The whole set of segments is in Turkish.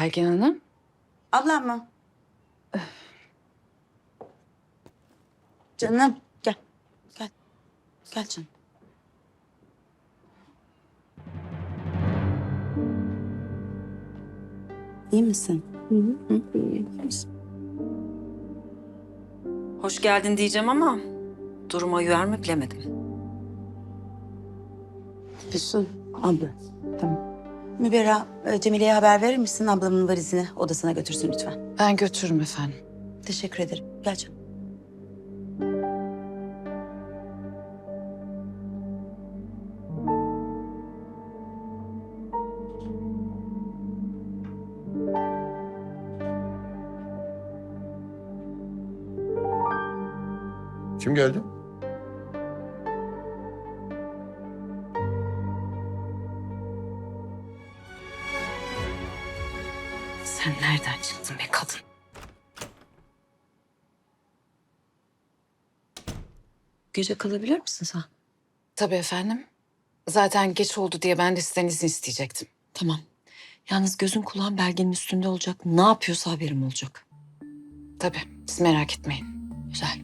Belgin Hanım. Ablam mı? Canım gel. Gel. Gel canım. İyi misin? Hı hı. İyi misin? Hoş geldin diyeceğim ama duruma uyar mı bilemedim. Füsun. Abla. Tamam. Müberra, e, Cemile'ye haber verir misin? Ablamın valizini odasına götürsün lütfen. Ben götürürüm efendim. Teşekkür ederim. Gel canım. Kim geldi? Sen nereden çıktın be kadın? Gece kalabilir misin sen? Tabii efendim. Zaten geç oldu diye ben de sizden izin isteyecektim. Tamam. Yalnız gözün kulağın belgenin üstünde olacak. Ne yapıyorsa haberim olacak. Tabii siz merak etmeyin. Güzel.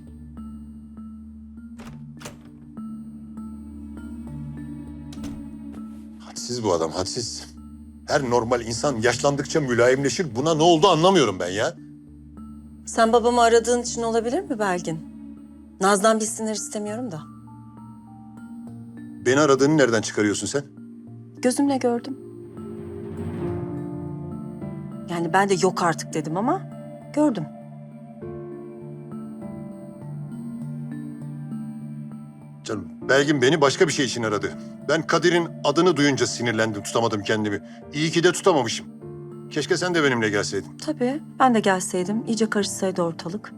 Hadsiz bu adam, hadsiz. Her normal insan yaşlandıkça mülayimleşir. Buna ne oldu anlamıyorum ben ya. Sen babamı aradığın için olabilir mi Belgin? Naz'dan bilsinler istemiyorum da. Beni aradığını nereden çıkarıyorsun sen? Gözümle gördüm. Yani ben de yok artık dedim ama gördüm. Belgin beni başka bir şey için aradı. Ben Kadir'in adını duyunca sinirlendim, tutamadım kendimi. İyi ki de tutamamışım. Keşke sen de benimle gelseydin. Tabii ben de gelseydim iyice karışsaydı ortalık.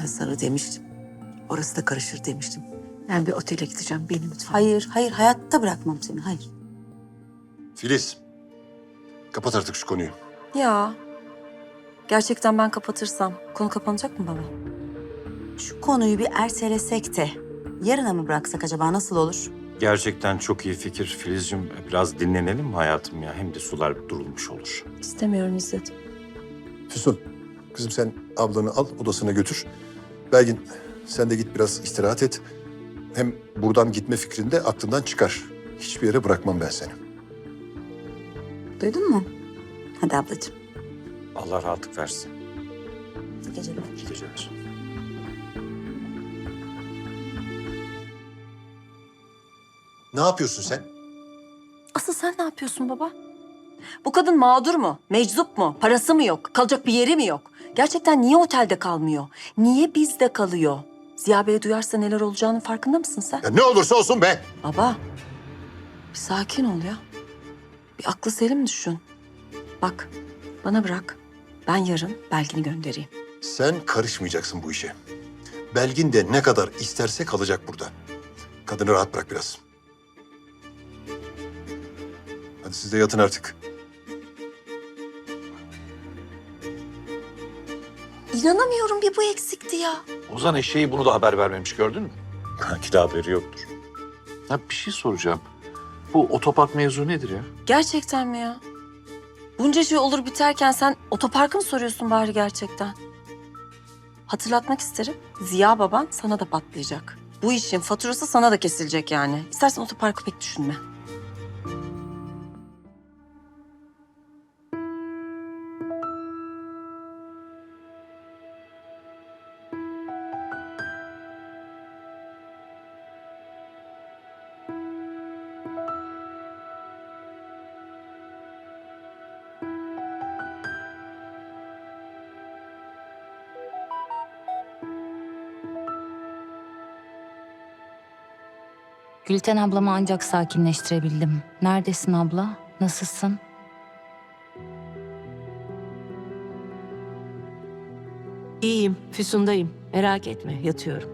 Ben sana demiştim. Orası da karışır demiştim. Ben bir otele gideceğim. Beni lütfen. Hayır, hayır. Hayatta bırakmam seni. Hayır. Filiz, kapat artık şu konuyu. Ya gerçekten ben kapatırsam konu kapanacak mı baba? Şu konuyu bir ertelesek de yarına mı bıraksak acaba nasıl olur? Gerçekten çok iyi fikir Filizciğim. Biraz dinlenelim mi hayatım ya? Hem de sular durulmuş olur. İstemiyorum İzzet. Füsun, kızım sen ablanı al, odasına götür. Belgin, sen de git biraz istirahat et. Hem buradan gitme fikrini de aklından çıkar. Hiçbir yere bırakmam ben seni. Duydun mu? Hadi ablacığım. Allah rahatlık versin. İyi geceler. İyi geceler. Ne yapıyorsun sen? Asıl sen ne yapıyorsun baba? Bu kadın mağdur mu? Meczup mu? Parası mı yok? Kalacak bir yeri mi yok? Gerçekten niye otelde kalmıyor? Niye bizde kalıyor? Ziya Bey duyarsa neler olacağının farkında mısın sen? Ya ne olursa olsun be. Baba, bir sakin ol ya. Bir aklı selim düşün. Bak, bana bırak. Ben yarın Belgin'i göndereyim. Sen karışmayacaksın bu işe. Belgin de ne kadar isterse kalacak burada. Kadını rahat bırak biraz. Hadi siz de yatın artık. İnanamıyorum bir bu eksikti ya. Ozan eşeği bunu da haber vermemiş gördün mü? Belki de haberi yoktur. Ya bir şey soracağım. Bu otopark mevzu nedir ya? Gerçekten mi ya? Bunca şey olur biterken sen otoparkı mı soruyorsun bari gerçekten? Hatırlatmak isterim. Ziya baban sana da patlayacak. Bu işin faturası sana da kesilecek yani. İstersen otoparkı pek düşünme. Gülten ablamı ancak sakinleştirebildim. Neredesin abla? Nasılsın? İyiyim. Füsun'dayım. Merak etme. Yatıyorum.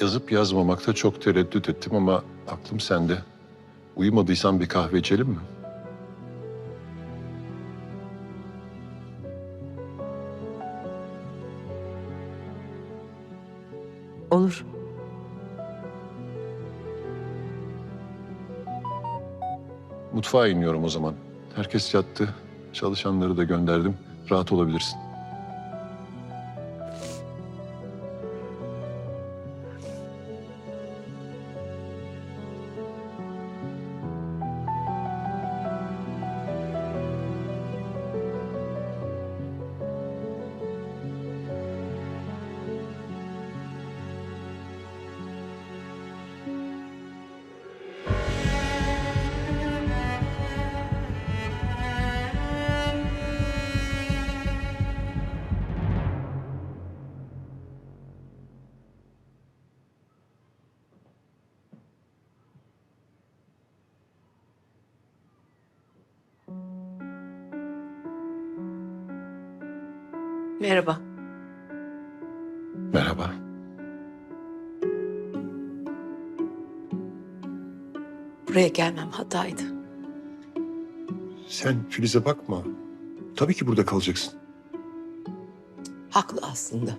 Yazıp yazmamakta çok tereddüt ettim ama aklım sende. Uyumadıysan bir kahve içelim mi? Mutfağa iniyorum o zaman. Herkes yattı. Çalışanları da gönderdim. Rahat olabilirsin. Merhaba. Merhaba. Buraya gelmem hataydı. Sen Filiz'e bakma. Tabii ki burada kalacaksın. Haklı aslında.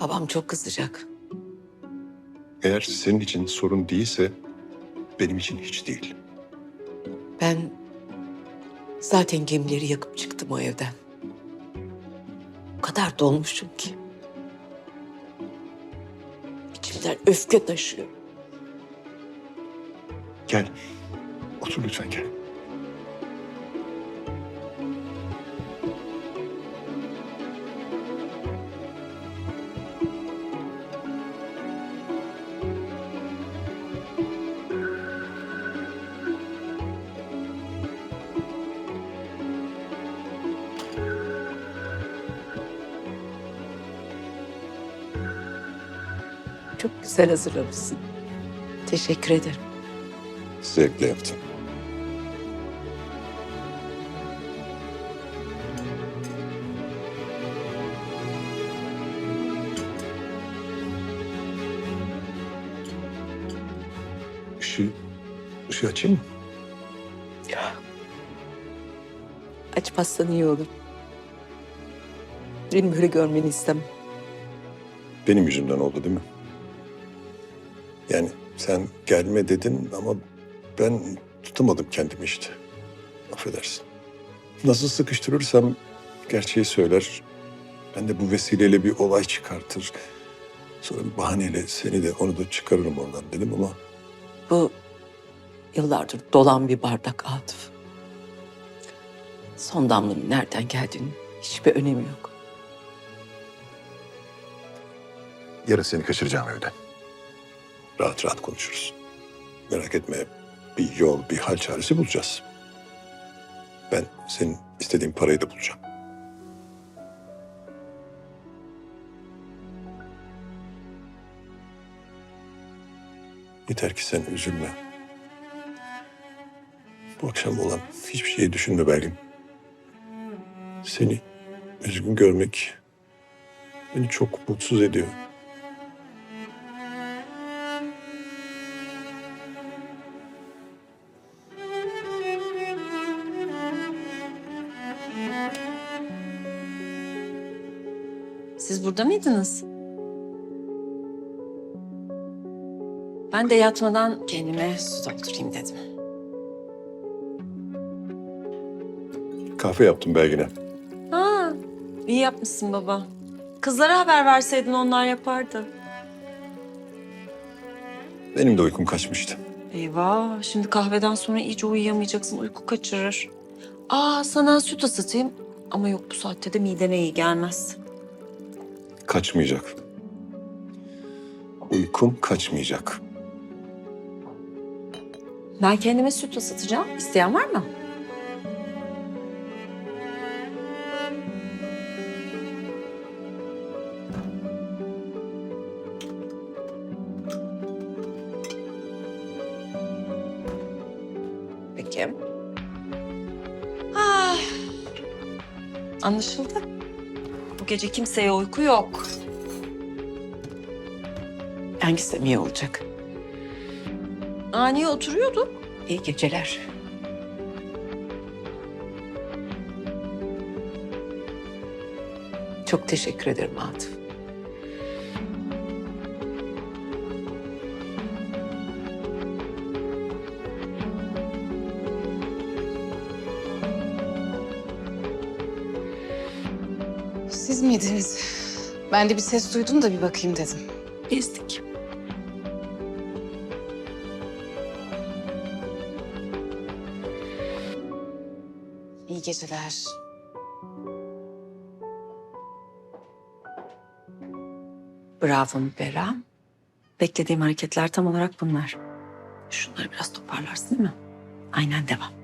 Babam çok kızacak. Eğer senin için sorun değilse benim için hiç değil. Ben zaten gemileri yakıp çıktım o evden. Kadar dolmuşum ki. İçimden öfke taşıyor. Gel. Otur lütfen gel. Çok güzel hazırlamışsın. Teşekkür ederim. Zevkle yaptım. Işığı, ışığı açayım mı? Açmazsan iyi olur. Beni böyle görmeni istemem. Benim yüzümden oldu değil mi? Yani sen gelme dedin ama ben tutamadım kendimi işte. Affedersin. Nasıl sıkıştırırsam gerçeği söyler. Ben de bu vesileyle bir olay çıkartır. Sonra bir bahaneyle seni de onu da çıkarırım oradan dedim ama Bu yıllardır dolan bir bardak Atıf. Son damlanın nereden geldiğinin hiçbir önemi yok. yarın seni kaçıracağım evden. Rahat rahat konuşuruz. Merak etme bir yol, bir hal çaresi bulacağız. Ben senin istediğin parayı da bulacağım. Yeter ki sen üzülme. Bu akşam olan hiçbir şeyi düşünme Belgin. Seni üzgün görmek beni çok mutsuz ediyor. Burada mıydınız? Ben de yatmadan kendime su doldurayım dedim. Kahve yaptım Belgin'e. Ha, iyi yapmışsın baba. Kızlara haber verseydin onlar yapardı. Benim de uykum kaçmıştı. Eyvah, şimdi kahveden sonra iyice uyuyamayacaksın, uyku kaçırır. Aa, sana süt ısıtayım. Ama yok bu saatte de midene iyi gelmez. Kaçmayacak. Uykum kaçmayacak. Ben kendime süt ısıtacağım. İsteyen var mı? Peki. Ah. Anlaşıldı. Bu gece kimseye uyku yok. Ben gitsem iyi olacak. Aa, niye oturuyorduk? İyi geceler. Çok teşekkür ederim Atıf. Siz miydiniz? Ben de bir ses duydum da bir bakayım dedim. Gezdik. İyi geceler. Bravo Müberra. Beklediğim hareketler tam olarak bunlar. Şunları biraz toparlarsın değil mi? Aynen devam.